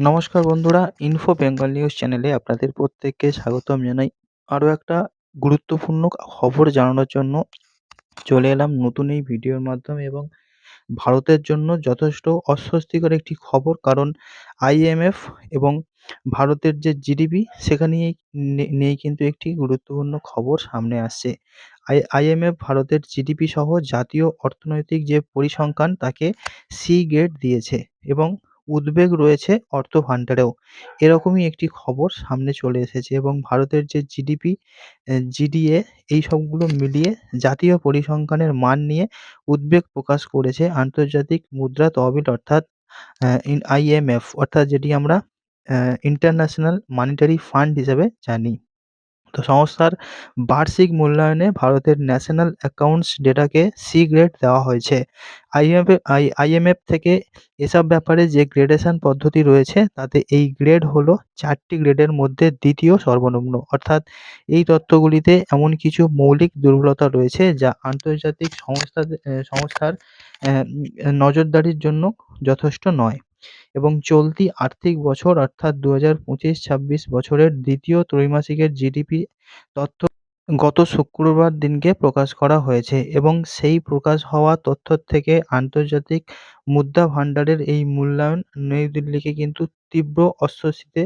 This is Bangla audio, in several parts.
নমস্কার বন্ধুরা ইনফো বেঙ্গল নিউজ চ্যানেলে আপনাদের প্রত্যেককে স্বাগতম জানাই। আরও একটা গুরুত্বপূর্ণ খবর জানানোর জন্য চলে এলাম নতুন এই ভিডিওর মাধ্যমে এবং ভারতের জন্য যথেষ্ট অস্বস্তিকর একটি খবর, কারণ আইএমএফ এবং ভারতের যে জিডিপি সেখানেই নিয়েই কিন্তু একটি গুরুত্বপূর্ণ খবর সামনে আসছে। আই আইএমএফ ভারতের জিডিপি সহ জাতীয় অর্থনৈতিক যে পরিসংখ্যান, তাকে সি গ্রেড দিয়েছে এবং উদ্বেগ রয়েছে অর্থ ভাণ্ডারেও। এরকমই একটি খবর সামনে চলে এসেছে এবং ভারতের যে জিডিপি জিডিএ এই সবগুলো মিলিয়ে জাতীয় পরিসংখ্যানের মান নিয়ে উদ্বেগ প্রকাশ করেছে আন্তর্জাতিক মুদ্রা তহবিল অর্থাৎ আইএমএফ অর্থাৎ যেটি আমরা ইন্টারন্যাশনাল মানিটারি ফান্ড হিসেবে জানি। তো সংস্থার বার্ষিক মূল্যায়নে ভারতের ন্যাশনাল অ্যাকাউন্টস ডেটাকে সি গ্রেড দেওয়া হয়েছে। আইএমএফ আই আইএমএফ থেকে এসব ব্যাপারে যে গ্রেডেশন পদ্ধতি রয়েছে, তাতে এই গ্রেড হলো চারটি গ্রেডের মধ্যে দ্বিতীয় সর্বনিম্ন। অর্থাৎ এই তথ্যগুলিতে এমন কিছু মৌলিক দুর্বলতা রয়েছে যা আন্তর্জাতিক সংস্থা সংস্থার নজরদারির জন্য যথেষ্ট নয়। এবং চলতি আর্থিক বছর অর্থাৎ দু হাজার পঁচিশ ছাব্বিশ বছরের দ্বিতীয় ত্রৈমাসিকের জিডিপি তথ্য গত শুক্রবার দিনকে প্রকাশ করা হয়েছে এবং সেই প্রকাশ হওয়া তথ্য থেকে আন্তর্জাতিক মুদ্রা ভাণ্ডারের এই মূল্যায়ন নই দিল্লিকে কিন্তু তীব্র অস্বস্তিতে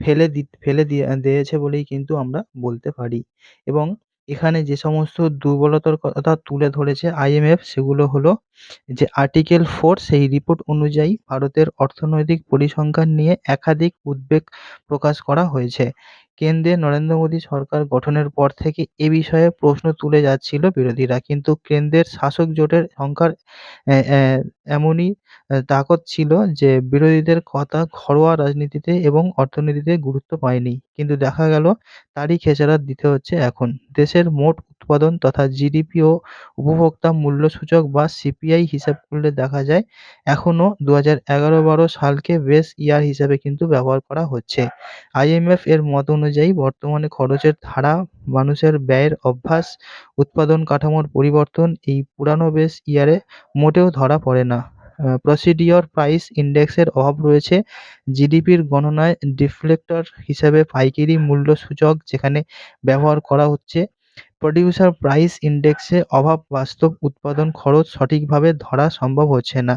ফেলে ফেলে দিয়ে, দিয়েছে বলেই কিন্তু আমরা বলতে পারি। এবং এখানে যে সমস্ত দুর্বলতার কথা তুলে ধরেছে আইএমএফ সেগুলো হলো যে আর্টিকেল ফোর, সেই রিপোর্ট অনুযায়ী ভারতের অর্থনৈতিক পরিসংখ্যান নিয়ে একাধিক উদ্বেগ প্রকাশ করা হয়েছে। কেন্দ্রে নরেন্দ্র মোদী সরকার গঠনের পর থেকে এ বিষয়ে প্রশ্ন তুলে যাচ্ছিল বিরোধীরা। কিন্তু কেন্দ্রের শাসক জোটের সংখ্যার এমনই তাকত ছিল যে বিরোধীদের কথা ঘরোয়া রাজনীতিতে এবং অর্থনীতিতে গুরুত্ব পায়নি। কিন্তু দেখা গেল, তারই খেসারত দিতে হচ্ছে এখন। দেশের মোট উৎপাদন তথা জিডিপি ও উপভোক্তা মূল্য সূচক বা সিপিআই হিসাব করলে দেখা যায়, এখনও দু হাজার এগারো বারো সালকে বেস ইয়ার হিসাবে কিন্তু ব্যবহার করা হচ্ছে। আইএমএফ এর মত অনুযায়ী বর্তমানে খরচের ধারা, মানুষের ব্যয়ের অভ্যাস, উৎপাদন কাঠামোর পরিবর্তন এই পুরানো বেস ইয়ারে মোটেও ধরা পড়ে না। প্রসিডিওর প্রাইস ইন্ডেক্সের অভাব রয়েছে। জিডিপির গণনায় ডিফ্লেক্টর হিসাবে পাইকারি মূল্য সূচক যেখানে ব্যবহার করা হচ্ছে প্রডিউসার প্রাইস ইন্ডেক্সে অভাব বাস্তব উৎপাদন খরচ সঠিকভাবে ধরা সম্ভব হচ্ছে না।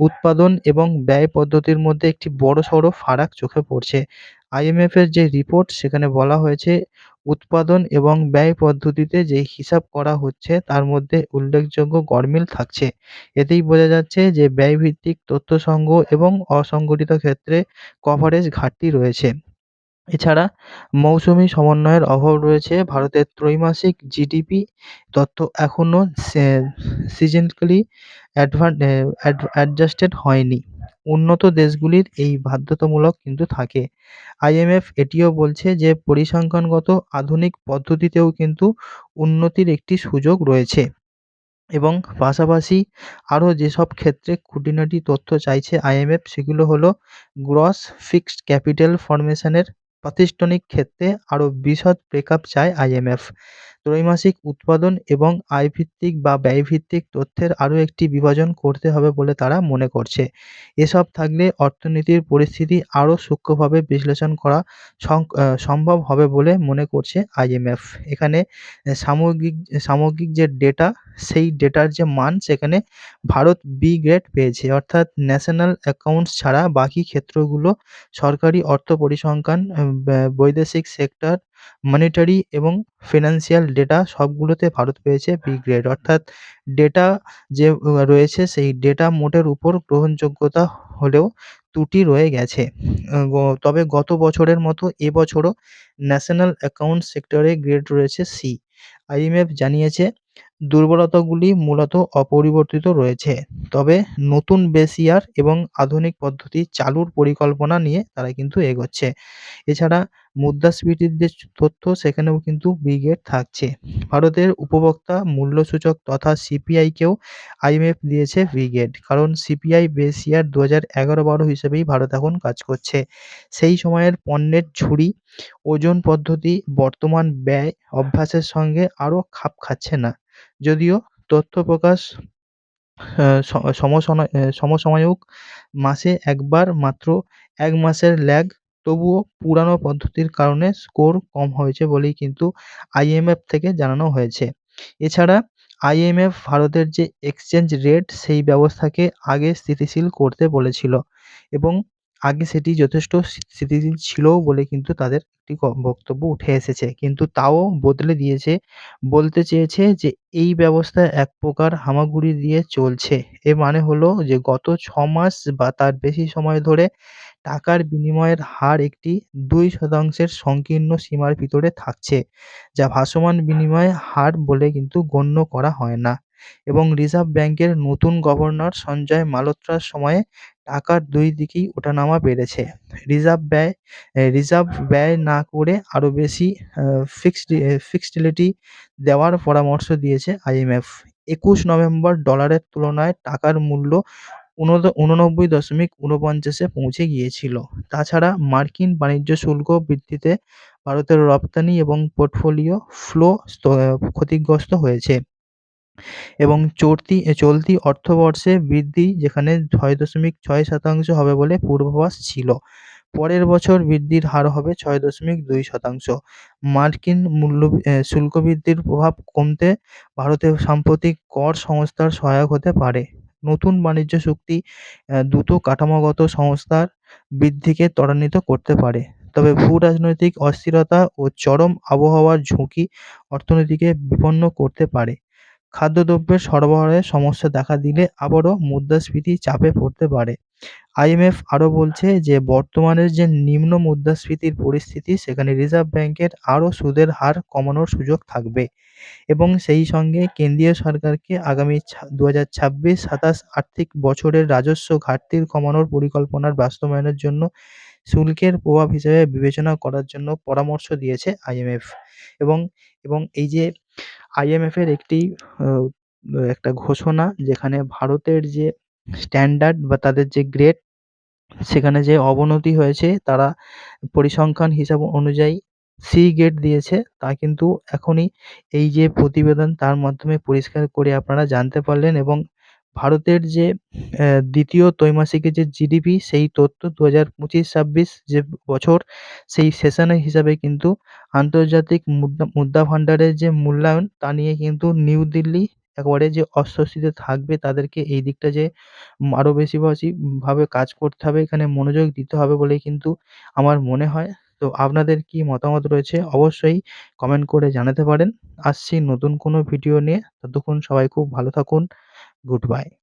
উৎপাদন এবং ব্যয় পদ্ধতির মধ্যে একটি বড়সড় ফারাক চোখে পড়ছে। আইএমএফের যে রিপোর্ট সেখানে বলা হয়েছে, উৎপাদন এবং ব্যয় পদ্ধতিতে যে হিসাব করা হচ্ছে তার মধ্যে উল্লেখযোগ্য গরমিল থাকছে। এতেই বোঝা যাচ্ছে যে ব্যয়ভিত্তিক তথ্য সংগ্রহ এবং অসংগঠিত ক্ষেত্রে কভারেজ ঘাটতি রয়েছে। এছাড়া মৌসুমি সমন্বয়ের অভাব রয়েছে। ভারতের ত্রৈমাসিক জিডিপি তথ্য এখনও সিজনকালি অ্যাডজাস্টেড হয়নি। উন্নত দেশগুলির এই বাধ্যতামূলক কিন্তু থাকে। আইএমএফ এটিও বলছে যে, পরিসংখ্যানগত আধুনিক পদ্ধতিতেও কিন্তু উন্নতির একটি সুযোগ রয়েছে। এবং পাশাপাশি আরও যেসব ক্ষেত্রে খুঁটিনাটি তথ্য চাইছে আইএমএফ সেগুলো হলো গ্রস ফিক্সড ক্যাপিটাল ফর্মেশনের প্রাতিষ্ঠানিক ক্ষেত্রে আরও বিশদ ব্রেকআপ চায় আইএমএফ ত্রৈমাসিক উৎপাদন এবং আয়ভিত্তিক বা ব্যয়ভিত্তিক তথ্যের আরও একটি বিভাজন করতে হবে বলে তারা মনে করছে। এসব থাকলে অর্থনীতির পরিস্থিতি আরও সূক্ষ্মভাবে বিশ্লেষণ করা সম্ভব হবে বলে মনে করছে আইএমএফ এখানে সামগ্রিক সামগ্রিক যে ডেটা সেই ডেটার যে মান, সেখানে ভারত বি গ্রেড পেয়েছে। অর্থাৎ ন্যাশনাল অ্যাকাউন্টস ছাড়া বাকি ক্ষেত্রগুলো সরকারি অর্থ পরিসংখ্যান বৈদেশিক সেক্টর মনিটারি এবং ফিনান্সিয়াল ডেটা সবগুলোতে ভারত পেয়েছে বি গ্রেড অর্থাৎ ডেটা যে রয়েছে, সেই ডেটা মোটের উপর গ্রহণযোগ্যতা হলেও ত্রুটি রয়ে গেছে। তবে গত বছরের মতো এবছরও ন্যাশনাল অ্যাকাউন্ট সেক্টরে গ্রেড রয়েছে সি আইএমএফ জানিয়েছে দুর্বলতাগুলি মূলত অপরিবর্তিত রয়েছে। তবে নতুন বেস ইয়ার এবং আধুনিক পদ্ধতি চালুর পরিকল্পনা নিয়ে তারা কিন্তু এগোচ্ছে। এছাড়া মুদ্রাস্ফীতির যে তথ্য সেখানেও কিন্তু ব্রিগেড থাকছে। ভারতের উপভোক্তা মূল্যসূচক তথা সিপিআইকেও আইএমএফ দিয়েছে ব্রিগেড কারণ সিপিআই বেস ইয়ার দু হাজার এগারো বারো হিসেবেই ভারত এখন কাজ করছে। সেই সময়ের পণ্যের ঝুড়ি, ওজন পদ্ধতি, বর্তমান ব্যয়, অভ্যাসের সঙ্গে আরও খাপ খাচ্ছে না। যদিও তথ্য প্রকাশ সমসাময়িক মাসে একবার মাত্র এক মাসের ল্যাগ, তবুও পুরানো পদ্ধতির কারণে স্কোর কম হয়েছে বলেই কিন্তু আইএমএফ থেকে জানানো হয়েছে। এছাড়া আইএমএফ ভারতের যে এক্সচেঞ্জ রেট, সেই ব্যবস্থাকে আগে স্থিতিশীল করতে বলেছিল এবং আগে সেটি যথেষ্ট স্থি, স্থিতিশীল ছিলও বলে কিন্তু তাদের একটি বক্তব্য উঠে এসেছে। কিন্তু তাও বদলে দিয়েছে। বলতে চেয়েছে যে এই ব্যবস্থা এক প্রকার হামাগুড়ি দিয়ে চলছে। এর মানে হলো যে গত ৬ মাস বা তার বেশি সময় ধরে টাকার বিনিময়ের হার একটি দুই শতাংশের সংকীর্ণ সীমার ভিতরে থাকছে। যা ভাসমান বিনিময় হার বলে কিন্তু গণ্য করা হয় না এবং রিজার্ভ ব্যাংকের নতুন গভর্নর সঞ্জয় মালহোত্রার সময়ে টাকার দুই দিকেই ওঠানামা বেড়েছে। রিজার্ভ ব্যয় রিজার্ভ ব্যয় না করে আরও বেশি ফিক্সড ফিক্সডিলিটি দেওয়ার পরামর্শ দিয়েছে আইএমএফ। ২১ নভেম্বর ডলারের তুলনায় টাকার মূল্য উনদ ৮৯.৪৯ এ পৌঁছে গিয়েছিল। তাছাড়া মার্কিন বাণিজ্য শুল্ক বৃদ্ধিতে ভারতের রপ্তানি এবং পোর্টফোলিও ফ্লো ক্ষতিগ্রস্ত হয়েছে এবং চলতি চলতি অর্থবর্ষে বৃদ্ধি যেখানে ৬.৬% হবে বলে পূর্বাভাস ছিল। পরের বছর বৃদ্ধির হার হবে ৬.২%। মার্কিন মূল্য শুল্ক বৃদ্ধির প্রভাব কমতে ভারতের সাম্প্রতিক কর সংস্থার সহায়ক হতে পারে। নতুন বাণিজ্য চুক্তি দ্রুত কাঠামোগত সংস্থার বৃদ্ধিকে ত্বরান্বিত করতে পারে। তবে ভূ-রাজনৈতিক অস্থিরতা ও চরম আবহাওয়ার ঝুঁকি অর্থনীতিকে বিপন্ন করতে পারে। খাদ্যদ্রব্যের সরবরাহে সমস্যা দেখা দিলে আবারও মুদ্রাস্ফীতি চাপে পড়তে পারে। আইএমএফ আরও বলছে যে বর্তমানের যে নিম্ন মুদ্রাস্ফীতির পরিস্থিতি সেখানে রিজার্ভ ব্যাংকের আরও সুদের হার কমানোর সুযোগ থাকবে এবং সেই সঙ্গে কেন্দ্রীয় সরকারকে আগামী ছা ২০২৬-২৭ আর্থিক বছরের রাজস্ব ঘাটতি কমানোর পরিকল্পনার বাস্তবায়নের জন্য শুল্কের প্রভাব হিসেবে বিবেচনা করার জন্য পরামর্শ দিয়েছে আইএমএফ এবং, এবং এই যে আইএমএফের একটি একটা ঘোষণা যেখানে ভারতের যে স্ট্যান্ডার্ড বা তাদের যে গ্রেড, সেখানে যে অবনতি হয়েছে, তারা পরিসংখ্যান হিসাব অনুযায়ী সি গ্রেড দিয়েছে, তা কিন্তু এখনই এই যে প্রতিবেদন তার মাধ্যমে পরিষ্কার করে আপনারা জানতে পারলেন এবং ভারতের যে দ্বিতীয় ত্রৈমাসিকের যে জিডিপি, সেই তথ্য ২০২৫-২৬ যে বছর, সেই সেশনের হিসাবে কিন্তু আন্তর্জাতিক মুদ্রা মুদ্রা ভাণ্ডারের যে মূল্যায়ন, তা নিয়ে কিন্তু নিউ দিল্লি একেবারে যে অস্বস্তিতে থাকবে, তাদেরকে এই দিকটা যে আরও বেশি বেশি ভাবে কাজ করতে হবে, এখানে মনোযোগ দিতে হবে বলেই কিন্তু আমার মনে হয়। তো আপনাদের কি মতামত রয়েছে, অবশ্যই কমেন্ট করে জানাতে পারেন। আসছি নতুন কোনো ভিডিও নিয়ে, ততক্ষণ সবাই খুব ভালো থাকুন। goodbye.